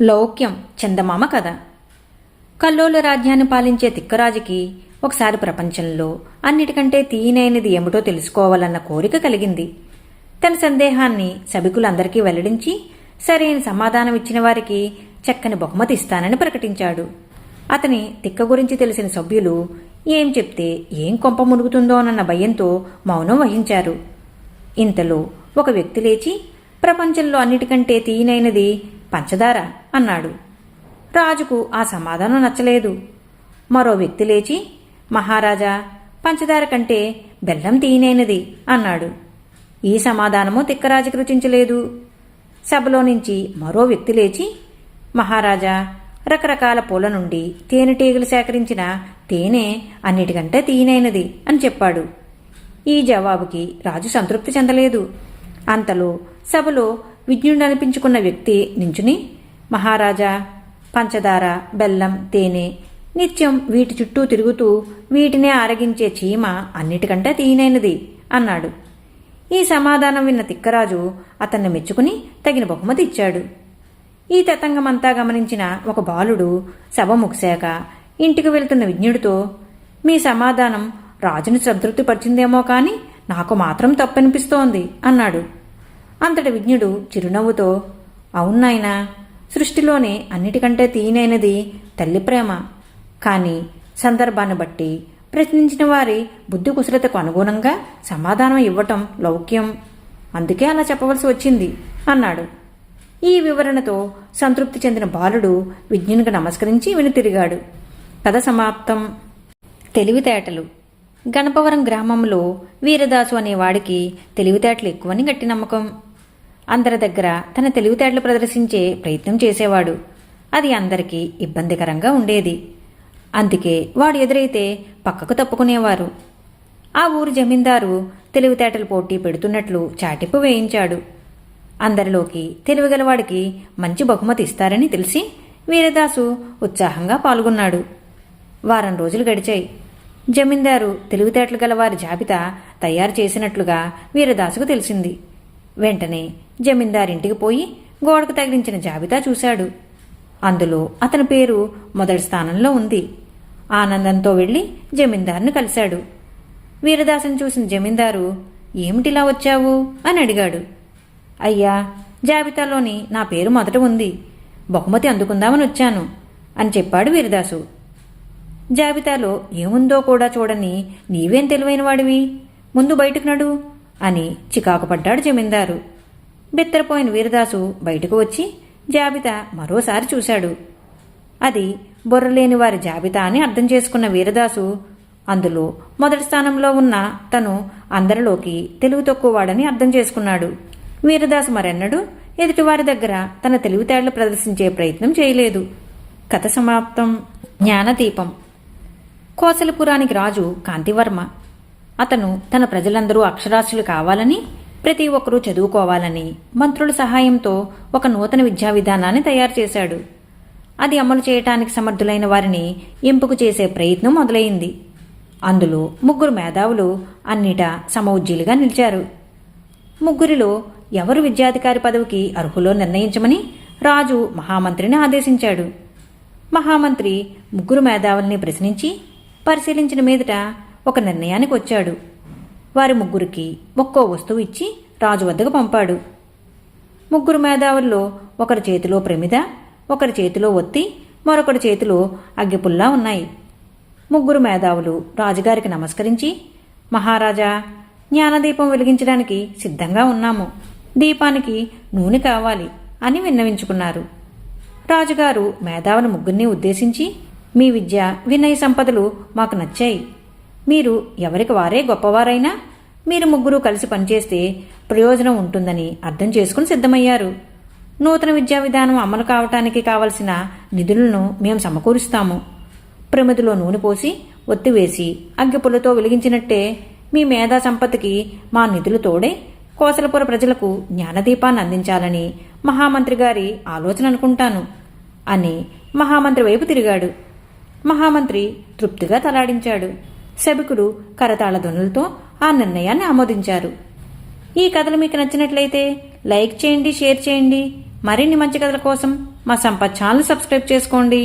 లౌక్యం చందమామ కథ. కల్లోల రాజ్యాన్ని పాలించే తిక్కరాజుకి ఒకసారి ప్రపంచంలో అన్నిటికంటే తీయనైనది ఏమిటో తెలుసుకోవాలన్న కోరిక కలిగింది. తన సందేహాన్ని సభికులందరికీ వెల్లడించి సరైన సమాధానం ఇచ్చిన వారికి చక్కని బహుమతి ఇస్తానని ప్రకటించాడు. అతని తిక్క గురించి తెలిసిన సభ్యులు ఏం చెప్తే ఏం కొంప మునుగుతుందోనన్న భయంతో మౌనం వహించారు. ఇంతలో ఒక వ్యక్తి లేచి ప్రపంచంలో అన్నిటికంటే తీయనైనది పంచదార అన్నాడు. రాజుకు ఆ సమాధానం నచ్చలేదు. మరో వ్యక్తి లేచి మహారాజా పంచదార కంటే బెల్లం తీయనైనది అన్నాడు. ఈ సమాధానము తిక్కరాజుకి రుచించలేదు. సభలో నుంచి మరో వ్యక్తి లేచి మహారాజా రకరకాల పూల నుండి తేనెటీగలు సేకరించిన తేనె అన్నిటికంటే తీయనైనది అని చెప్పాడు. ఈ జవాబుకి రాజు సంతృప్తి చెందలేదు. అంతలో సభలో విజ్ఞుడు అనిపించుకున్న వ్యక్తి నించుని మహారాజా పంచదార బెల్లం తేనె నిత్యం వీటి చుట్టూ తిరుగుతూ వీటినే ఆరగించే చీమ అన్నిటికంటే తీయనైనది అన్నాడు. ఈ సమాధానం విన్న తిక్కరాజు అతన్ని మెచ్చుకుని తగిన బహుమతి ఇచ్చాడు. ఈ తతంగమంతా గమనించిన ఒక బాలుడు సభ ముగిశాక ఇంటికి వెళ్తున్న విజ్ఞుడితో మీ సమాధానం రాజుని సంతృప్తిపరిచిందేమో కాని నాకు మాత్రం తప్పనిపిస్తోంది అన్నాడు. అంతటి విజ్ఞుడు చిరునవ్వుతో అవునాయనా సృష్టిలోనే అన్నిటికంటే తీయనైనది తల్లి ప్రేమ. కానీ సందర్భాన్ని బట్టి ప్రశ్నించిన వారి బుద్ధి కుశలతకు అనుగుణంగా సమాధానం ఇవ్వటం లౌక్యం. అందుకే అలా చెప్పవలసి వచ్చింది అన్నాడు. ఈ వివరణతో సంతృప్తి చెందిన బాలుడు విజ్ఞునికి నమస్కరించి వెనుతిరిగాడు. కథ సమాప్తం. తెలివితేటలు. గణపవరం గ్రామంలో వీరదాసు అనేవాడికి తెలివితేటలు ఎక్కువని గట్టి నమ్మకం. అందరి దగ్గర తన తెలివితేటలు ప్రదర్శించే ప్రయత్నం చేసేవాడు. అది అందరికీ ఇబ్బందికరంగా ఉండేది. అందుకే వాడు ఎదురైతే పక్కకు తప్పుకునేవారు. ఆ ఊరు జమీందారు తెలివితేటలు పోటీ పెడుతున్నట్లు చాటింపు వేయించాడు. అందరిలోకి తెలివిగలవాడికి మంచి బహుమతి ఇస్తారని తెలిసి వీరదాసు ఉత్సాహంగా పాల్గొన్నాడు. వారం రోజులు గడిచాయి. జమీందారు తెలివితేటలు గల వారి జాబితా తయారు చేసినట్లుగా వీరదాసుకు తెలిసింది. వెంటనే జమీందారింటికి పోయి గోడకు తగిలించిన జాబితా చూశాడు. అందులో అతని పేరు మొదటి స్థానంలో ఉంది. ఆనందంతో వెళ్ళి జమీందారును కలిశాడు. వీరదాసుని చూసిన జమీందారు ఏమిటిలా వచ్చావు? అని అడిగాడు. అయ్యా జాబితాలోని నా పేరు మొదట ఉంది. బహుమతి అందుకుందామని వచ్చాను అని చెప్పాడు వీరదాసు. జాబితాలో ఏముందో కూడా చూడని నీవేం తెలివైన వాడివి ముందు బయటకు నడు. అని చికాకుపడ్డాడు జమీందారు. బిత్తరపోయిన వీరదాసు బయటకు వచ్చి జాబితా మరోసారి చూశాడు. అది బుర్రలేని వారి జాబితా అని అర్థం చేసుకున్న వీరదాసు అందులో మొదటి స్థానంలో ఉన్న తను అందరిలోకి తెలుగు తక్కువవాడని అర్థం చేసుకున్నాడు. వీరదాసు మరెన్నడూ ఎదుటివారి దగ్గర తన తెలివితేటలు ప్రదర్శించే ప్రయత్నం చేయలేదు. కథ సమాప్తం. జ్ఞానదీపం. కోసలపురానికి రాజు కాంతివర్మ అతను తన ప్రజలందరూ అక్షరాస్యులు కావాలని ప్రతి ఒక్కరూ చదువుకోవాలని మంత్రుల సహాయంతో ఒక నూతన విద్యా విధానాన్ని తయారు చేశాడు. అది అమలు చేయటానికి సమర్థులైన వారిని ఎంపిక చేసే ప్రయత్నం మొదలైంది. అందులో ముగ్గురు మేధావులు అన్నిటా సమౌజ్జీలుగా నిలిచారు. ముగ్గురిలో ఎవరు విద్యాధికారి పదవికి అర్హులో నిర్ణయించమని రాజు మహామంత్రిని ఆదేశించాడు. మహామంత్రి ముగ్గురు మేధావుల్ని ప్రశ్నించి పరిశీలించిన మీదట ఒక నిర్ణయానికి వచ్చాడు వారి ముగ్గురికి ఒక్కో వస్తువు ఇచ్చి రాజు వద్దకు పంపాడు. ముగ్గురు మేధావుల్లో ఒకరి చేతిలో ప్రమిద ఒకరి చేతిలో ఒత్తి మరొకరి చేతిలో అగ్గిపుల్లా ఉన్నాయి. ముగ్గురు మేధావులు రాజుగారికి నమస్కరించి మహారాజా జ్ఞానదీపం వెలిగించడానికి సిద్ధంగా ఉన్నాము. దీపానికి నూనె కావాలి అని విన్నవించుకున్నారు. రాజుగారు మేధావుల ముగ్గురిని ఉద్దేశించి మీ విద్య వినయ సంపదలు మాకు నచ్చాయి. మీరు ఎవరికి వారే గొప్పవారైనా మీరు ముగ్గురు కలిసి పనిచేస్తే ప్రయోజనం ఉంటుందని అర్థం చేసుకుని సిద్ధమయ్యారు. నూతన విద్యా విధానం అమలు కావటానికి కావలసిన నిధులను మేము సమకూరుస్తాము. ప్రమిదిలో నూనె పోసి ఒత్తివేసి అగ్గిపుల్లతో వెలిగించినట్టే మీ మేధా సంపత్తికి మా నిధులు తోడే కోసలపుర ప్రజలకు జ్ఞానదీపాన్ని అందించాలని మహామంత్రి గారి ఆలోచన అనుకుంటాను అని మహామంత్రి వైపు తిరిగాడు. మహామంత్రి తృప్తిగా తలాడించాడు. సభికుడు కరతాళ ధ్వనులతో ఆ నిర్ణయాన్ని ఆమోదించారు. ఈ కథలు మీకు నచ్చినట్లయితే లైక్ చేయండి షేర్ చేయండి. మరిన్ని మంచి కథల కోసం మా సంపత్ ఛానల్ సబ్స్క్రైబ్ చేసుకోండి.